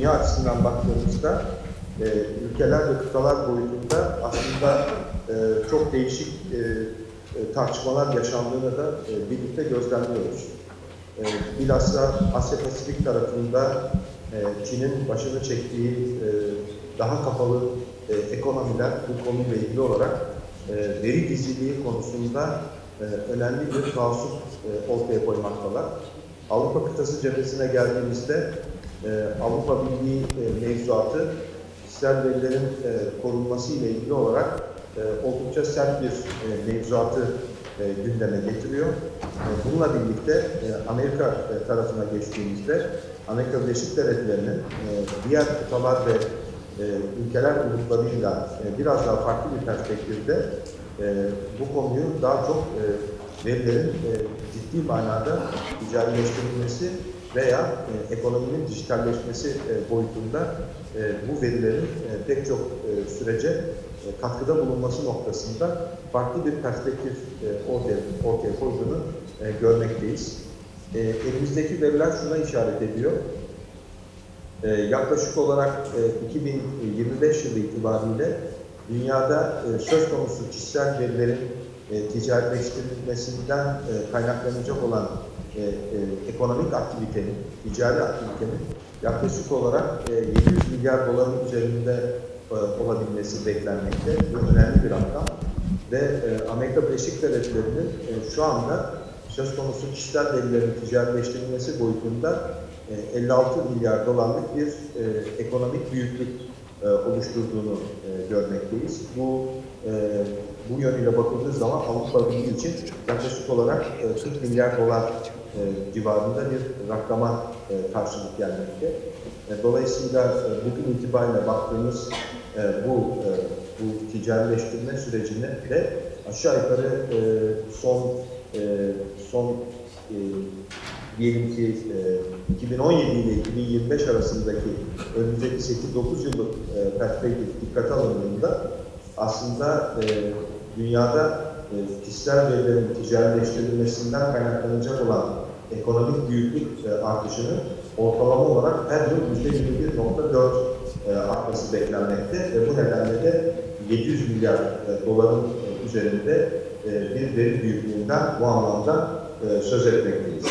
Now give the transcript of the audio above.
dünya açısından baktığımızda e, ülkeler ve kıtalar boyutunda aslında e, çok değişik e, e, tartışmalar yaşandığını da e, birlikte gözlemliyoruz. E, bilhassa Asya Pasifik tarafında e, Çin'in başını çektiği e, daha kapalı e, ekonomiler bu konuyla ilgili olarak e, veri gizliliği konusunda e, önemli bir tavsuk e, ortaya koymaktalar. Avrupa kıtası cephesine geldiğimizde e, Avrupa Birliği e, mevzuatı kişisel verilerin e, korunması ile ilgili olarak e, oldukça sert bir e, mevzuatı e, gündeme getiriyor. E, bununla birlikte e, Amerika e, tarafına geçtiğimizde Amerika Birleşik Devletleri'nin e, diğer kıtalar ve e, ülkeler gruplarıyla e, biraz daha farklı bir perspektifte e, bu konuyu daha çok e, verilerin e, ciddi manada ticarileştirilmesi veya e, ekonominin dijitalleşmesi e, boyutunda e, bu verilerin e, pek çok e, sürece e, katkıda bulunması noktasında farklı bir perspektif e, ortaya, ortaya koyduğunu e, görmekteyiz. E, elimizdeki veriler şuna işaret ediyor. E, yaklaşık olarak e, 2025 yılı itibariyle dünyada e, söz konusu kişisel verilerin e, ticaretleştirilmesinden e, kaynaklanacak olan e, e, ekonomik aktivitenin, ticari aktivitenin yaklaşık olarak e, 700 milyar doların üzerinde e, olabilmesi beklenmekte. Bu önemli bir rakam. Ve e, Amerika Birleşik Devletleri'nin e, şu anda söz konusu kişisel verilerin ticaretleştirilmesi boyutunda e, 56 milyar dolarlık bir e, ekonomik büyüklük e, oluşturduğunu e, görmekteyiz. Bu e, bu yönüyle bakıldığı zaman Avrupa Birliği için yaklaşık olarak e, 40 milyar dolar civarında bir rakama karşılık gelmekte. Dolayısıyla bugün itibariyle baktığımız bu bu ticarileştirme sürecini de aşağı yukarı son son diyelim ki e, 2017 ile 2025 arasındaki önümüzdeki 8-9 yıllık e, perspektif dikkate alındığında aslında e, dünyada e, kişisel verilerin ticarileştirilmesinden kaynaklanacak olan ekonomik büyüklük e, artışının ortalama olarak her yıl %21.4 e, artması beklenmekte ve bu nedenle de 700 milyar e, doların üzerinde e, bir veri büyüklüğünden bu anlamda e, söz etmekteyiz.